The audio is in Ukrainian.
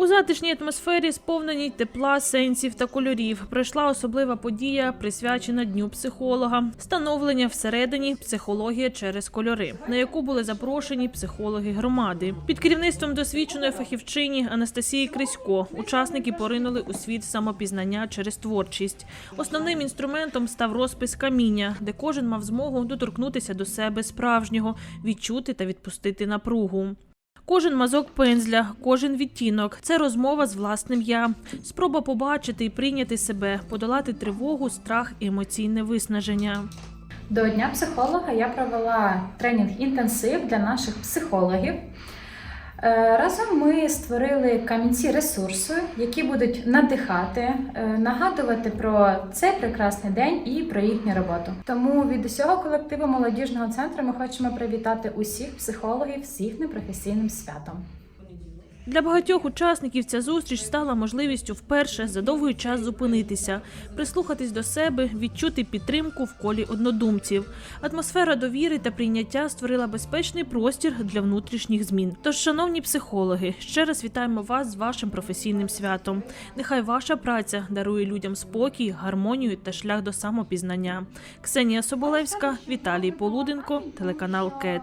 У затишній атмосфері, сповненій тепла, сенсів та кольорів, пройшла особлива подія, присвячена Дню психолога, становлення всередині психологія через кольори, на яку були запрошені психологи громади. Під керівництвом досвідченої фахівчині Анастасії Крисько учасники поринули у світ самопізнання через творчість. Основним інструментом став розпис каміння, де кожен мав змогу доторкнутися до себе справжнього, відчути та відпустити напругу. Кожен мазок пензля, кожен відтінок це розмова з власним я, спроба побачити і прийняти себе, подолати тривогу, страх і емоційне виснаження. До Дня психолога я провела тренінг-інтенсив для наших психологів. Е, Разом ми створили камінці ресурсу, які будуть надихати, е, нагадувати про цей прекрасний день і про їхню роботу. Тому від усього колективу молодіжного центру ми хочемо привітати усіх психологів з їхнім професійним святом. Для багатьох учасників ця зустріч стала можливістю вперше за довгий час зупинитися, прислухатись до себе, відчути підтримку в колі однодумців. Атмосфера довіри та прийняття створила безпечний простір для внутрішніх змін. Тож, шановні психологи, ще раз вітаємо вас з вашим професійним святом. Нехай ваша праця дарує людям спокій, гармонію та шлях до самопізнання. Ксенія Соболевська, Віталій Полуденко, телеканал КЕТ.